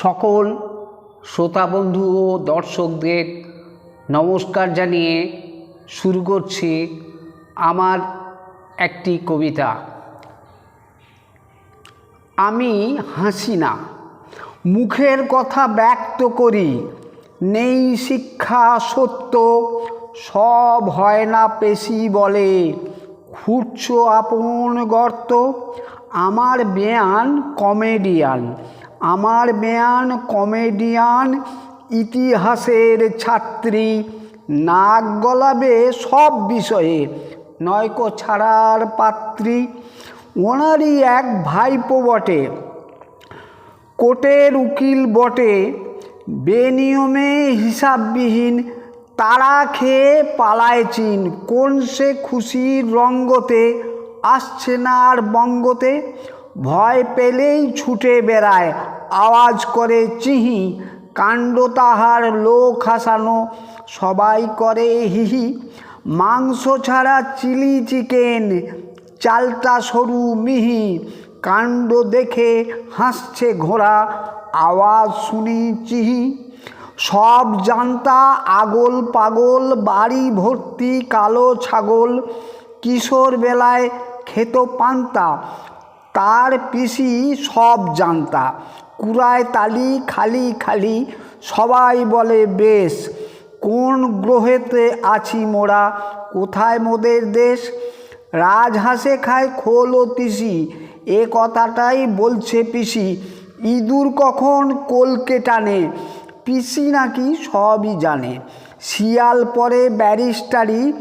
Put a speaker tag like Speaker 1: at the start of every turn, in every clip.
Speaker 1: সকল শ্রোতা বন্ধু ও দর্শকদের নমস্কার জানিয়ে শুরু করছি আমার একটি কবিতা। আমি হাসি না, মুখের কথা ব্যক্ত করি, নেই শিক্ষা সত্য, সব হয় না পেশি বলে, খুঁড়ছ আপন গর্ত, আমার বেয়ান কমেডিয়ান। আমার মেয়ান কমেডিয়ান, ইতিহাসের ছাত্রী, নাক গলাবে সব বিষয়ে, নয়কো ছাড়ার পাত্রী, ওনারই এক ভাইপো বটে, কোর্টের উকিল বটে, বেনিয়মে হিসাববিহীন, তারা খেয়ে পালায় চীন কোন সে খুশির রঙ্গতে, আসছে না আর বঙ্গতে ভয় পেলেই ছুটে বেড়ায়। আওয়াজ করে চিহি, কাণ্ড তাহার লোক হাসানো, সবাই করে হিহি। মাংস ছাড়া চিলি চিকেন, চালটা সরু মিহি, কাণ্ড দেখে হাসছে ঘোড়া, আওয়াজ শুনি চিহি। সব জানতা, আগল পাগল, বাড়ি ভর্তি কালো ছাগল কিশোর বেলায় খেত পান্তা তার পিসি সব জানতা। কুড়ায় তালি, খালি খালি, সবাই বলে, বেশ, কোন গ্রহেতে আছি মোরা? কোথায় মোদের দেশ? রাজহাঁসে খায় খোল ও তিসি, এ কথাটাই বলছে পিসি। ইঁদুর কখন কোলকে টানে? পিসি নাকি সবই জানে। শিয়াল পরে ব্যারিস্টারি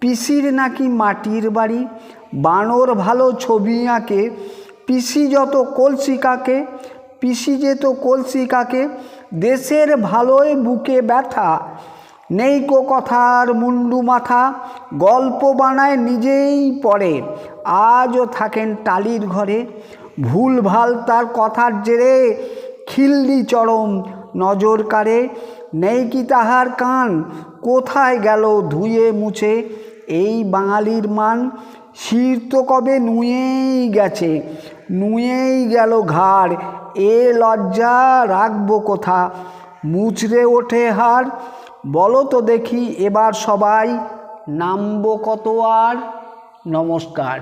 Speaker 1: পিসির নাকি মাটির বাড়ি? বানর ভালো ছবি আঁকে। পিসি যত কলসিকাকে পিসি যেত কলসিকাকে দেশের ভালোই বুকে ব্যথা। নেই কো কথার মুন্ডু মাথা। গল্প বানায় নিজেই পড়ে। আজও থাকেন টালির ঘরে। ভুল ভালো তার কথার জেরে খিল্লি চরম নজর কারে নেই কি তাহার কান? কোথায় গেল ধুয়ে মুছে? এই বাঙালির মান শির তো কবে নুয়েই গেছে, নুয়েই গেল ঘাড়, এ লজ্জা রাখব কোথা? মুচড়ে ওঠে হার, বলো তো দেখি এবার সবাই নামবো কত আর? নমস্কার।